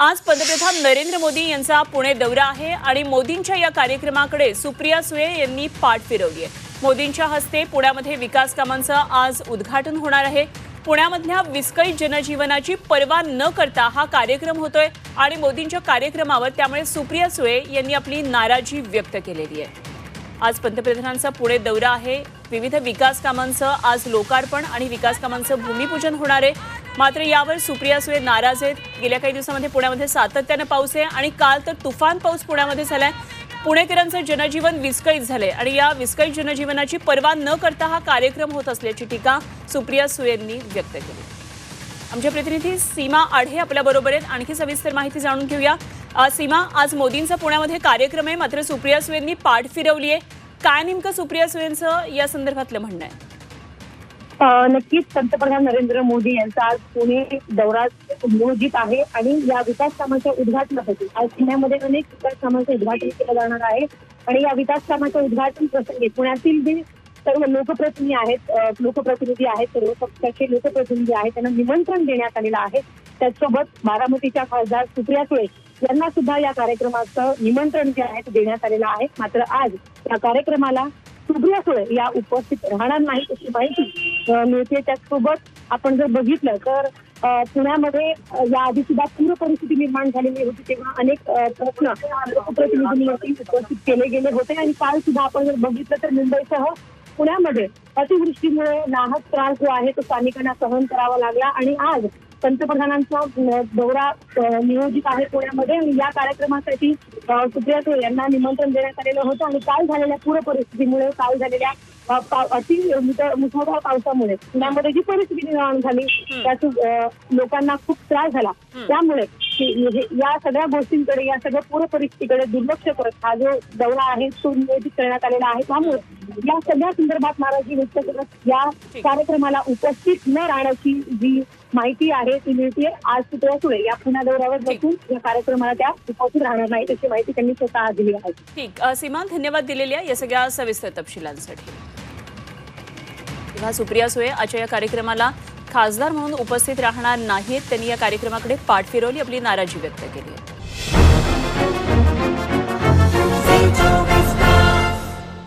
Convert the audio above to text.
आज पंतप्रधान नरेंद्र मोदी यांचा पुणे दौरा आहे आणि मोदींच्या या कार्यक्रमाकडे सुप्रिया सुळे यांनी पाठ फिरवली आहे. मोदींच्या हस्ते पुण्यामध्ये विकास कामांचं आज उद्घाटन होणार आहे. पुण्यामधल्या विस्कळीत जनजीवनाची पर्वा न करता हा कार्यक्रम होतोय आणि मोदींच्या कार्यक्रमावर त्यामुळे सुप्रिया सुळे यांनी आपली नाराजी व्यक्त केलेली आहे. आज पंतप्रधानांचा पुणे दौरा आहे. विविध विकास कामांचं आज लोकार्पण आणि विकास कामांचं भूमिपूजन होणार आहे. मात्र यावर सुप्रिया सुळे नाराज आहेत. गेल्या काही दिवसामध्ये पुण्यामध्ये सातत्यानं पाऊस आहे आणि काल तर तुफान पाऊस पुण्यामध्ये झालाय. पुणेकरांचं जनजीवन विस्कळीत झालंय आणि या विस्कळीत जनजीवनाची पर्वा न करता हा कार्यक्रम होत असल्याची टीका सुप्रिया सुळेंनी व्यक्त केली. आमच्या प्रतिनिधी सीमा आढे आपल्या बरोबर आहेत. आणखी सविस्तर माहिती जाणून घेऊया. सीमा आज मोदींचा पुण्यामध्ये कार्यक्रम आहे मात्र सुप्रिया सुळेंनी पाठ फिरवली आहे. काय नेमकं सुप्रिया सुळेंचं या संदर्भातलं म्हणणं आहे? नक्कीच पंतप्रधान नरेंद्र मोदी यांचा आज पुणे दौरा नियोजित आहे आणि या विकास कामाच्या उद्घाटनासाठी आज पुण्यामध्ये अनेक विकास कामांचं उद्घाटन केलं जाणार आहे. आणि या विकास कामाच्या उद्घाटन प्रसंगी पुण्यातील जे सर्व लोकप्रतिनिधी आहेत लोकप्रतिनिधी आहेत सर्व पक्षाचे लोकप्रतिनिधी आहेत त्यांना निमंत्रण देण्यात आलेलं आहे. त्याचसोबत बारामतीच्या खासदार सुप्रिया सुळे यांना सुद्धा या कार्यक्रमाचं निमंत्रण जे आहे ते देण्यात आलेलं आहे. मात्र आज या कार्यक्रमाला सुप्रिया सुळे या उपस्थित राहणार नाहीत अशी माहिती मिळते त्यासोबत आपण जर बघितलं तर पुण्यामध्ये या आधी सुद्धा पूर परिस्थिती निर्माण झालेली होती तेव्हा अनेक प्रश्न लोकप्रतिनिधींवरती उपस्थित केले गेले होते आणि काल सुद्धा आपण जर बघितलं तर मुंबईसह पुण्यामध्ये अतिवृष्टीमुळे नाहक त्रास जो आहे तो स्थानिकांना सहन करावा लागला आणि आज पंतप्रधानांचा दौरा नियोजित आहे पुण्यामध्ये आणि या कार्यक्रमासाठी सुप्रिया सुळे यांना निमंत्रण देण्यात आलेलं होतं आणि काल झालेल्या पूर परिस्थितीमुळे काल झालेल्या अति मुसळ- मुसळधार पावसामुळे पुण्यामध्ये जी परिस्थिती निर्माण झाली अ, लोकांना खूप त्रास झाला. त्यामुळे या सगळ्या गोष्टींकडे या सगळ्या पूर परिस्थितीकडे दुर्लक्ष करत हा जो दौरा आहे तो नियोजित करण्यात आलेला आहे. त्यामुळे या सगळ्या संदर्भात नाराजी व्यक्त करत या कार्यक्रमाला उपस्थित न राहण्याची जी माहिती आहे ती मिळते आज पुतळ्या सुळे. या पुन्हा दौऱ्यावर बसून या कार्यक्रमाला त्या उपस्थित राहणार नाहीत अशी माहिती त्यांनी स्वतः दिली आहे. ठीक. सीमा धन्यवाद दिलेल्या या सगळ्या सविस्तर तपशिलांसाठी. सुप्रिया सुळे आजच्या या कार्यक्रमाला खासदार म्हणून उपस्थित राहणार नाहीत. त्यांनी या कार्यक्रमाकडे पाठ फिरवली आपली नाराजी व्यक्त केली आहे.